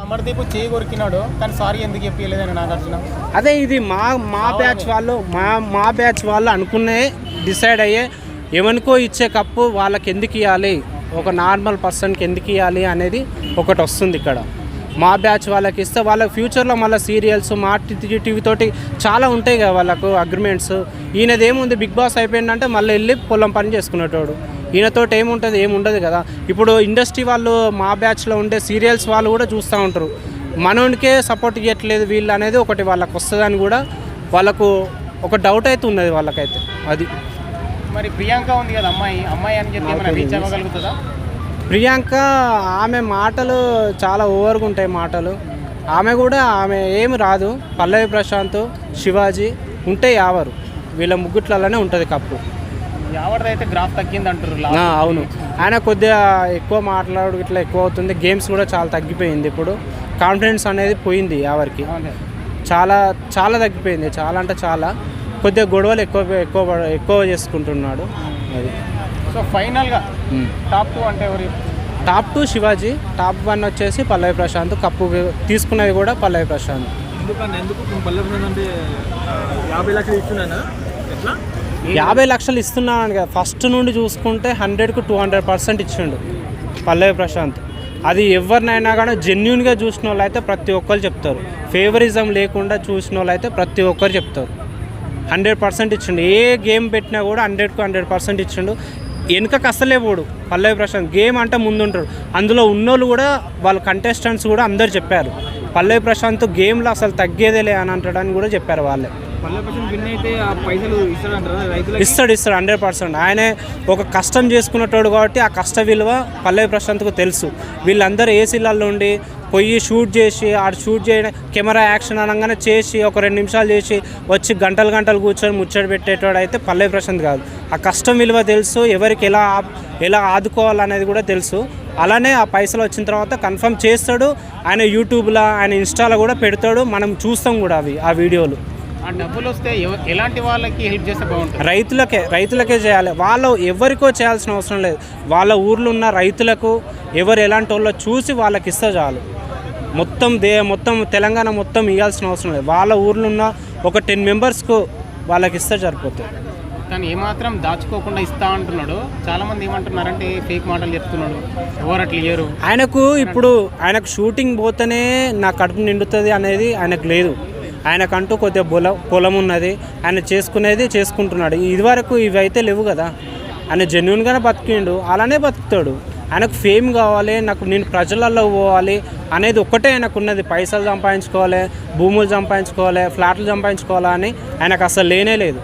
అమర్దీప్ చేయి కొరికినాడు కానీ సారీ ఎందుకు చెప్పలేదని నాగార్జున? అదే ఇది మా మా బ్యాచ్ వాళ్ళు మా మా బ్యాచ్ వాళ్ళు అనుకునే డిసైడ్ అయ్యే ఎవరికో ఇచ్చే కప్పు వాళ్ళకి ఎందుకు ఇవ్వాలి ఒక నార్మల్ పర్సన్కి ఎందుకు ఇవ్వాలి అనేది ఒకటి వస్తుంది ఇక్కడ. మా బ్యాచ్ వాళ్ళకి ఇస్తే వాళ్ళ ఫ్యూచర్లో మళ్ళీ సీరియల్స్ మా టీవీ తోటి చాలా ఉంటాయి కదా వాళ్ళకు అగ్రిమెంట్స్. ఈయనది ఏముంది? బిగ్ బాస్ అయిపోయిందంటే మళ్ళీ వెళ్ళి పొలం పని చేసుకునేటోడు. ఈయనతో ఏముంటుంది? ఏముండదు కదా. ఇప్పుడు ఇండస్ట్రీ వాళ్ళు మా బ్యాచ్లో ఉండే సీరియల్స్ వాళ్ళు కూడా చూస్తూ ఉంటారు. మనోనికే సపోర్ట్ ఇవ్వట్లేదు వీళ్ళు అనేది ఒకటి వాళ్ళకి వస్తుందని కూడా వాళ్ళకు ఒక డౌట్ అయితే ఉన్నది వాళ్ళకైతే. అది. మరి ప్రియాంక ఉంది కదా అమ్మాయి. అమ్మాయి అని చెప్పి ఏమైనా రీచ్ అవ్వగలుగుతుందా? ప్రియాంక ఆమె మాటలు చాలా ఓవర్గా ఉంటాయి మాటలు. ఆమె కూడా ఆమె ఏమి రాదు. పల్లవి ప్రశాంత్ శివాజీ ఉంటే యావరు. వీళ్ళ ముగ్గుట్లలోనే ఉంటుంది కప్పు. ఎవరిదైతే గ్రాఫ్ తగ్గింది అంటారు ఆ, అవును. ఆయన కొద్దిగా ఎక్కువ మాట్లాడు ఇట్లా ఎక్కువ అవుతుంది. గేమ్స్ కూడా చాలా తగ్గిపోయింది ఇప్పుడు. కాన్ఫిడెన్స్ అనేది పోయింది ఎవరికి చాలా చాలా తగ్గిపోయింది. చాలా అంటే చాలా. కొద్దిగా గొడవలు ఎక్కువ ఎక్కువ ఎక్కువ చేసుకుంటున్నాడు. అది. సో ఫైనల్గా టాప్ టూ అంటే ఎవరు? Top two Shivaji top one వచ్చేసి పల్లవి ప్రశాంత్ కప్పు తీసుకున్నది కూడా పల్లవి ప్రశాంత్. ఎందుకు? పల్లె అంటే యాభై లక్షలు ఇస్తున్నానా ఎట్లా? యాభై లక్షలు ఇస్తున్నాను కదా. ఫస్ట్ నుండి చూసుకుంటే హండ్రెడ్కు టూ హండ్రెడ్ పర్సెంట్ ఇచ్చిండు పల్లవి ప్రశాంత్. అది ఎవరినైనా కానీ జెన్యున్గా చూసిన వాళ్ళు అయితే ప్రతి ఒక్కరు చెప్తారు. ఫేవరిజం లేకుండా చూసిన వాళ్ళు అయితే ప్రతి ఒక్కరు చెప్తారు. హండ్రెడ్ పర్సెంట్ ఇచ్చిండు. ఏ గేమ్ పెట్టినా కూడా హండ్రెడ్కు హండ్రెడ్ పర్సెంట్ ఇచ్చిండు. వెనుకకు అస్సలే పోడు పల్లవి ప్రశాంత్. గేమ్ అంటే ముందుంటాడు. అందులో ఉన్నోళ్ళు కూడా వాళ్ళ కంటెస్టెంట్స్ కూడా అందరు చెప్పారు. పల్లవి ప్రశాంత్ గేమ్లో అసలు తగ్గేదేలే అని అంటాడని కూడా చెప్పారు వాళ్ళే. ఇస్తాడు ఇస్తాడు హండ్రెడ్ పర్సెంట్. ఆయనే ఒక కష్టం చేసుకున్నట్టు కాబట్టి ఆ కష్ట విలువ పల్లవి ప్రశాంత్కు తెలుసు. వీళ్ళందరూ ఏసీలలో ఉండి పోయి షూట్ చేసి ఆడు షూట్ చేయడం కెమెరా యాక్షన్ అనగానే చేసి ఒక రెండు నిమిషాలు చేసి వచ్చి గంటలు గంటలు కూర్చొని ముచ్చట పెట్టేటోడు అయితే పల్లవి ప్రశాంత్ కాదు. ఆ కష్టం విలువ తెలుసు ఎవరికి ఎలా ఎలా ఆదుకోవాలనేది కూడా తెలుసు. అలానే ఆ పైసలు వచ్చిన తర్వాత కన్ఫర్మ్ చేస్తాడు. ఆయన యూట్యూబ్లో ఆయన ఇన్స్టాలో కూడా పెడతాడు. మనం చూస్తాం కూడా అవి ఆ వీడియోలు. ఆ డబ్బులు వస్తే ఎలాంటి వాళ్ళకి హెల్ప్ చేస్తే బాగుంటుంది? రైతులకే రైతులకే చేయాలి. వాళ్ళు ఎవరికో చేయాల్సిన అవసరం లేదు. వాళ్ళ ఊర్లో ఉన్న రైతులకు ఎవరు ఎలాంటి వాళ్ళో చూసి వాళ్ళకి ఇస్తే చాలు. మొత్తం దే మొత్తం తెలంగాణ మొత్తం ఇవ్వాల్సిన అవసరం లేదు. వాళ్ళ ఊర్లో ఉన్న ఒక టెన్ మెంబర్స్కు వాళ్ళకి ఇస్తే సరిపోతుంది. కానీ ఏమాత్రం దాచుకోకుండా ఇస్తా అంటున్నాడు. చాలా మంది ఏమంటున్నారంటే ఫేక్ మాటలు చెప్తున్నాడు. ఎవరు అట్లా ఇయ్యరు ఆయనకు ఇప్పుడు ఆయనకు షూటింగ్ పోతేనే నా కడుపు నిండుతుంది అనేది ఆయనకు లేదు. ఆయనకంటూ కొద్దిగా పొలం పొలం ఉన్నది ఆయన చేసుకునేది చేసుకుంటున్నాడు. ఇదివరకు ఇవి అయితే లేవు కదా. ఆయన జెన్యున్గానే బతికిండు. అలానే బతుకుతాడు. ఆయనకు ఫేమ్ కావాలి నాకు నేను ప్రజలలో పోవాలి అనేది ఒక్కటే ఆయనకు ఉన్నది పైసలు సంపాదించుకోవాలి భూములు సంపాదించుకోవాలి ఫ్లాట్లు సంపాదించుకోవాలి అని ఆయనకు అసలు లేనే లేదు.